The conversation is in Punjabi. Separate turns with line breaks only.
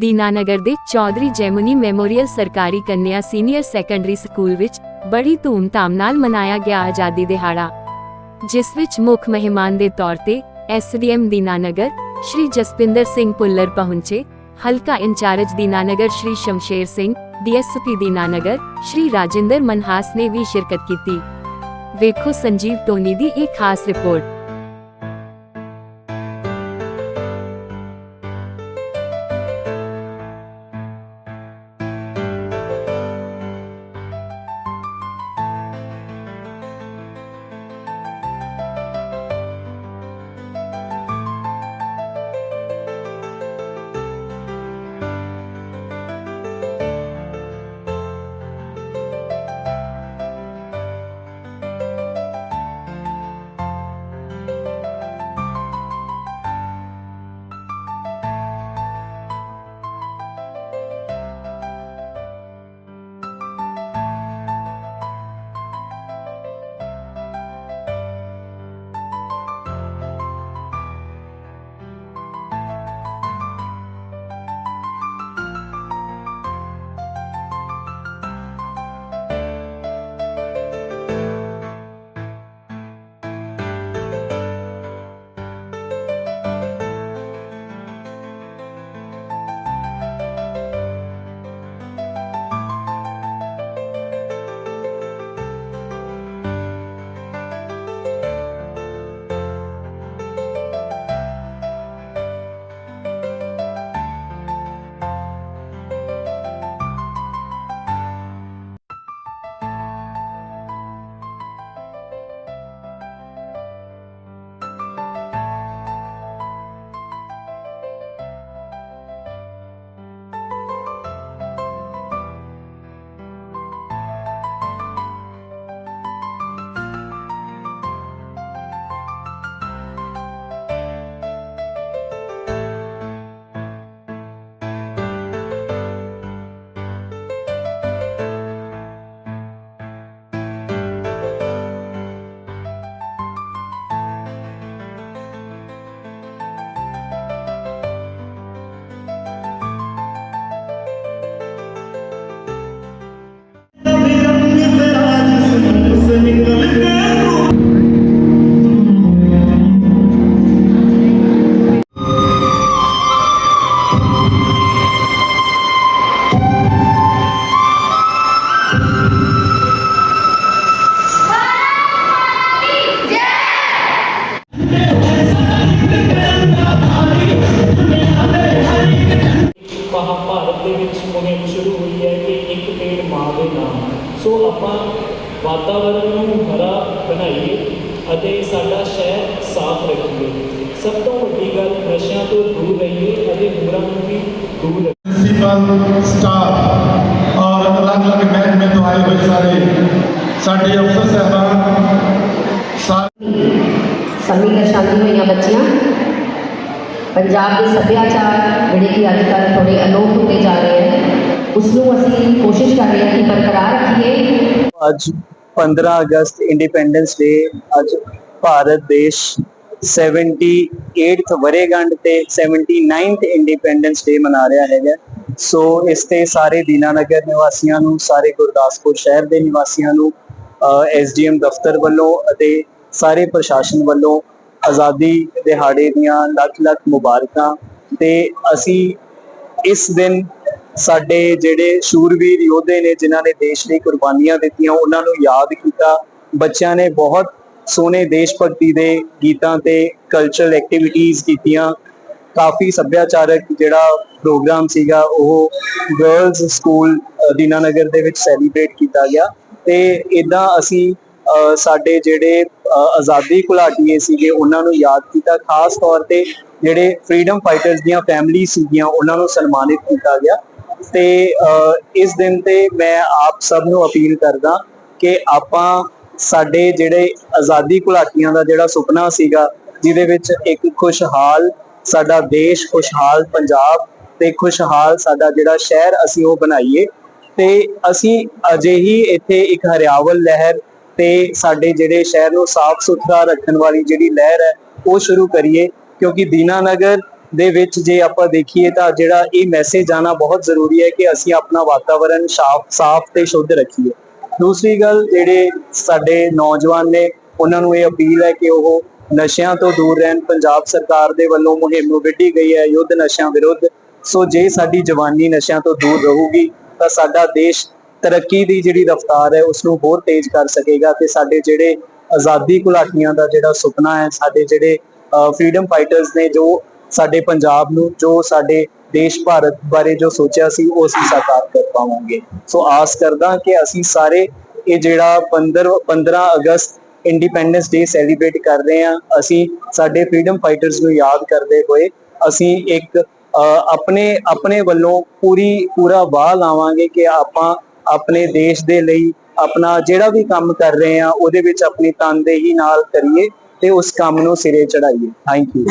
ਦੀਨਾਨਗਰ ਦੇ ਚੌਧਰੀ ਜੈਮੁਨੀ ਮੈਮੋਰੀਅਲ ਸਰਕਾਰੀ ਕੰਨਿਆ ਸੀਨੀਅਰ ਸੈਕੰਡਰੀ ਸਕੂਲ ਵਿੱਚ ਬੜੀ ਧੂਮਧਾਮ ਨਾਲ ਮਨਾਇਆ ਗਿਆ ਆਜ਼ਾਦੀ ਦਿਹਾੜਾ, ਜਿਸ ਵਿੱਚ ਮੁੱਖ ਮਹਿਮਾਨ ਦੇ ਤੌਰ ਤੇ ਐਸਡੀਐਮ ਦੀਨਾਨਗਰ, ਸ਼੍ਰੀ ਜਸਪਿੰਦਰ ਸਿੰਘ ਪੁੱਲਰ ਪਹੁੰਚੇ, ਹਲਕਾ ਇੰਚਾਰਜ ਦੀਨਾਨਗਰ ਸ਼੍ਰੀ ਸ਼ਮਸ਼ੇਰ ਸਿੰਘ ਡੀਐਸਪੀ ਦੀਨਾਨਗਰ, ਸ਼੍ਰੀ ਰਾਜਿੰਦਰ ਮਨਹਾਸ ਨੇ ਵੀ ਸ਼ਿਰਕਤ ਕੀਤੀ। ਵੇਖੋ ਸੰਜੀਵ ਟੋਨੀ ਦੀ ਇਹ ਖਾਸ ਰਿਪੋਰਟ।
वातावरण हरा बनाइए साडा साफ़ रखिए सब तो वही गल नशिया तो दूर
रहिए दूर और अलग अलग महकमे हुए सारे
साढ़े शादी हुई बच्चिया पंजाब के सभ्याचार जोड़े कि अजक थोड़े अलोप होते जा रहे हैं ਉਸ ਨੂੰ ਅਸੀਂ ਕੋਸ਼ਿਸ਼ ਕਰ ਰਹੇ ਹਾਂ ਕਿ ਬਰਕਰਾਰ ਰੱਖੀਏ।
ਅੱਜ 15 ਅਗਸਤ ਇੰਡੀਪੈਂਡੈਂਸ ਡੇ ਅੱਜ ਭਾਰਤ ਦੇਸ਼ 78th ਵਰੇਗੰਢ ਤੇ 79th ਇੰਡੀਪੈਂਡੈਂਸ ਡੇ ਮਨਾ ਰਿਹਾ ਹੈਗਾ। ਸੋ ਇਸ ਤੇ ਸਾਰੇ ਦੀਨਾਨਗਰ ਨਿਵਾਸੀਆਂ ਨੂੰ, ਸਾਰੇ ਗੁਰਦਾਸਪੁਰ ਸ਼ਹਿਰ ਦੇ ਨਿਵਾਸੀਆਂ ਨੂੰ ਐਸਡੀਐਮ ਦਫ਼ਤਰ ਵੱਲੋਂ ਅਤੇ ਸਾਰੇ ਪ੍ਰਸ਼ਾਸਨ ਵੱਲੋਂ ਆਜ਼ਾਦੀ ਦਿਹਾੜੇ ਦੀਆਂ ਲੱਖ ਲੱਖ ਮੁਬਾਰਕਾਂ। ਤੇ ਅਸੀਂ ਇਸ ਦਿਨ ਸਾਡੇ ਜਿਹੜੇ ਸ਼ੂਰਵੀਰ ਯੋਧੇ ਨੇ, ਜਿਨ੍ਹਾਂ ਨੇ ਦੇਸ਼ ਲਈ ਕੁਰਬਾਨੀਆਂ ਦਿੱਤੀਆਂ, ਉਹਨਾਂ ਨੂੰ ਯਾਦ ਕੀਤਾ। ਬੱਚਿਆਂ ਨੇ ਬਹੁਤ ਸੋਹਣੇ ਦੇਸ਼ ਭਗਤੀ ਦੇ ਗੀਤਾਂ ਤੇ ਕਲਚਰਲ ਐਕਟੀਵਿਟੀਜ਼ ਕੀਤੀਆਂ। ਕਾਫੀ ਸੱਭਿਆਚਾਰਕ ਜਿਹੜਾ ਪ੍ਰੋਗਰਾਮ ਸੀਗਾ, ਉਹ ਗਰਲਸ ਸਕੂਲ ਦੀਨਾਨਗਰ ਦੇ ਵਿੱਚ ਸੈਲੀਬ੍ਰੇਟ ਕੀਤਾ ਗਿਆ। ਤੇ ਇਦਾਂ ਅਸੀਂ ਸਾਡੇ ਜਿਹੜੇ ਆਜ਼ਾਦੀ ਘੁਲਾਟੀਏ ਸੀਗੇ, ਉਹਨਾਂ ਨੂੰ ਯਾਦ ਕੀਤਾ। ਖਾਸ ਤੌਰ ਤੇ ਜਿਹੜੇ ਫਰੀडम ਫਾਈਟਰਸ ਦੀਆਂ ਫੈਮਿਲੀ ਸੀਗੀਆਂ, ਉਹਨਾਂ ਨੂੰ ਸਨਮਾਨਿਤ ਕੀਤਾ ਗਿਆ। ਤੇ ਇਸ ਦਿਨ ਤੇ ਮੈਂ ਆਪ ਸਭ ਨੂੰ ਅਪੀਲ ਕਰਦਾ ਕਿ ਆਪਾਂ ਸਾਡੇ ਜਿਹੜੇ ਆਜ਼ਾਦੀ ਘੁਲਾਟੀਆਂ ਦਾ ਜਿਹੜਾ ਸੁਪਨਾ ਸੀਗਾ, ਜਿਹਦੇ ਵਿੱਚ ਇੱਕ ਖੁਸ਼ਹਾਲ ਸਾਡਾ ਦੇਸ਼, ਖੁਸ਼ਹਾਲ ਪੰਜਾਬ ਤੇ ਖੁਸ਼ਹਾਲ ਸਾਡਾ ਜਿਹੜਾ ਸ਼ਹਿਰ ਅਸੀਂ ਉਹ ਬਣਾਈਏ। ਤੇ ਅਸੀਂ ਅਜੇ ਹੀ ਇੱਥੇ ਇੱਕ ਹਰਿਆਵਲ ਲਹਿਰ ਤੇ ਸਾਡੇ ਜਿਹੜੇ ਸ਼ਹਿਰ ਨੂੰ ਸਾਫ਼ ਸੁਥਰਾ ਰੱਖਣ ਵਾਲੀ ਜਿਹੜੀ ਲਹਿਰ ਹੈ, ਉਹ ਸ਼ੁਰੂ ਕਰੀਏ, ਕਿਉਂਕਿ ਦੀਨਾਨਗਰ ਦੇ ਵਿੱਚ ਜੇ ਆਪਾਂ ਦੇਖੀਏ ਤਾਂ ਜਿਹੜਾ ਇਹ ਮੈਸੇਜ ਆਣਾ ਬਹੁਤ ਜ਼ਰੂਰੀ ਹੈ ਕਿ ਅਸੀਂ ਆਪਣਾ ਵਾਤਾਵਰਣ ਸਾਫ਼ ਸਾਫ਼ ਤੇ ਸ਼ੁੱਧ ਰੱਖੀਏ। ਦੂਸਰੀ ਗੱਲ ਜਿਹੜੇ ਸਾਡੇ ਨੌਜਵਾਨ ਨੇ, ਉਹਨਾਂ ਨੂੰ ਇਹ ਅਪੀਲ ਹੈ ਕਿ ਉਹ ਨਸ਼ਿਆਂ ਤੋਂ ਦੂਰ ਰਹਿਣ। ਪੰਜਾਬ ਸਰਕਾਰ ਦੇ ਵੱਲੋਂ ਮੁਹਿੰਮ ਵਿੱਢੀ ਗਈ ਹੈ ਯੁੱਧ ਨਸ਼ਿਆਂ ਵਿਰੁੱਧ। ਸੋ ਜੇ ਸਾਡੀ ਜਵਾਨੀ ਨਸ਼ਿਆਂ ਤੋਂ ਦੂਰ ਰਹੂਗੀ, ਤਾਂ ਸਾਡਾ ਦੇਸ਼ ਤਰੱਕੀ ਦੀ ਜਿਹੜੀ ਰਫ਼ਤਾਰ ਹੈ ਉਸ ਨੂੰ ਹੋਰ ਤੇਜ਼ ਕਰ ਸਕੇਗਾ ਤੇ ਸਾਡੇ ਜਿਹੜੇ ਆਜ਼ਾਦੀ ਘੁਲਾਟੀਆਂ ਦਾ ਜਿਹੜਾ ਸੁਪਨਾ ਹੈ, ਸਾਡੇ ਜਿਹੜੇ ਫਰੀडम ਫਾਈਟਰਸ ਨੇ ਜੋ ਸਾਡੇ ਪੰਜਾਬ ਨੂੰ, ਜੋ ਸਾਡੇ ਦੇਸ਼ ਭਾਰਤ ਬਾਰੇ ਜੋ ਸੋਚਿਆ ਸੀ, ਉਹ ਅਸੀਂ ਸਾਕਾਰ ਕਰ ਪਾਵਾਂਗੇ। ਸੋ ਆਸ ਕਰਦਾ ਕਿ ਅਸੀਂ ਸਾਰੇ ਇਹ ਜਿਹੜਾ 15 15 ਅਗਸਤ ਇੰਡੀਪੈਂਡੈਂਸ ਡੇ ਸੈਲੀਬ੍ਰੇਟ ਕਰ ਰਹੇ ਹਾਂ। ਅਸੀਂ ਸਾਡੇ ਫਰੀडम ਫਾਈਟਰਸ ਨੂੰ ਯਾਦ ਕਰਦੇ ਹੋਏ, ਅਸੀਂ ਇੱਕ ਆਪਣੇ ਆਪਣੇ ਵੱਲੋਂ ਪੂਰੀ, ਪੂਰਾ ਵਾਹ ਲਾਵਾਂਗੇ ਕਿ ਆਪਾਂ ਆਪਣੇ ਦੇਸ਼ ਦੇ ਲਈ ਆਪਣਾ ਜਿਹੜਾ ਵੀ ਕੰਮ ਕਰ ਰਹੇ ਹਾਂ, ਉਹਦੇ ਵਿੱਚ ਆਪਣੀ ਤਨਦੇਹੀ ਨਾਲ ਕਰੀਏ ਤੇ ਉਸ ਕੰਮ ਨੂੰ ਸਿਰੇ ਚੜਾਈਏ ਥੈਂਕ ਯੂ